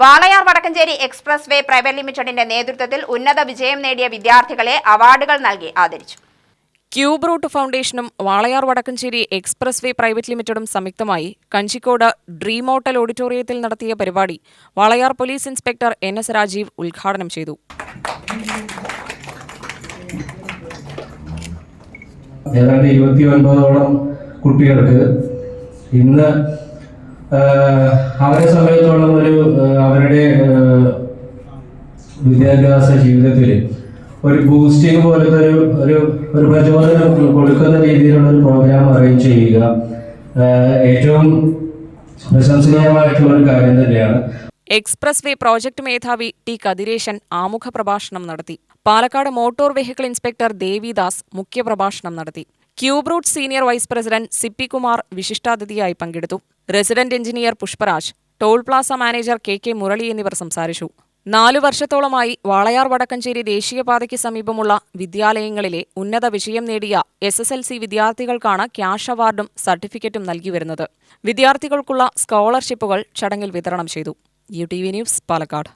Walayar Vadakkanchery express way private ലിമിറ്റഡിന്റെ നേതൃത്വത്തിൽ ഉന്നത വിജയം നേടിയ വിദ്യാർത്ഥികളെ അവാർഡുകൾ നൽകി ആദരിച്ചു. Cube root ഫൗണ്ടേഷനും Walayar Vadakkanchery express way private ലിമിറ്റഡും സംയുക്തമായി കഞ്ചിക്കോട് ഡ്രീം ഹോട്ടൽ ഓഡിറ്റോറിയത്തിൽ നടത്തിയ പരിപാടി Walayar police inspector N S Rajeev ഉദ്ഘാടനം ചെയ്തു. ഏതാണ്ട് ഇരുപത്തി ഒൻപതോളം കുട്ടികൾക്ക് ഇന്ന് അവരെ വിദ്യാഭ്യാസ ജീവിതത്തിൽ ഒരു ബൂസ്റ്റിംഗ് പോലത്തെ ഒരു ഒരു ഒരു പ്രചോദനം കൊടുക്കുന്ന രീതിയിലുള്ള ഒരു പ്രോഗ്രാം അറേഞ്ച് ചെയ്യുക. ഏറ്റവും പ്രശംസനീയമായിട്ടുള്ള ഒരു കാര്യം തന്നെയാണ്. എക്സ്പ്രസ് വേ പ്രോജക്ട് മേധാവി ടി കതിരേശൻ ആമുഖ പ്രഭാഷണം നടത്തി. Palakkad motor vehicle inspector Devidas മുഖ്യപ്രഭാഷണം നടത്തി. Cube root senior vice president Sippy Kumar വിശിഷ്ടാതിഥിയായി പങ്കെടുത്തു. Resident engineer Pushparaj toll plaza manager K K Murali എന്നിവർ സംസാരിച്ചു. നാലു വർഷത്തോളമായി വാളയാർ വടക്കഞ്ചേരി ദേശീയപാതയ്ക്ക് സമീപമുള്ള വിദ്യാലയങ്ങളിലെ ഉന്നത വിഷയം നേടിയ എസ് എസ് എൽ സി വിദ്യാർത്ഥികൾക്കാണ് ക്യാഷ് അവാർഡും സർട്ടിഫിക്കറ്റും നൽകി വരുന്നത്. വിദ്യാർത്ഥികൾക്കുള്ള സ്കോളർഷിപ്പുകൾ ചടങ്ങിൽ വിതരണം ചെയ്തു. U T V news Palakkad.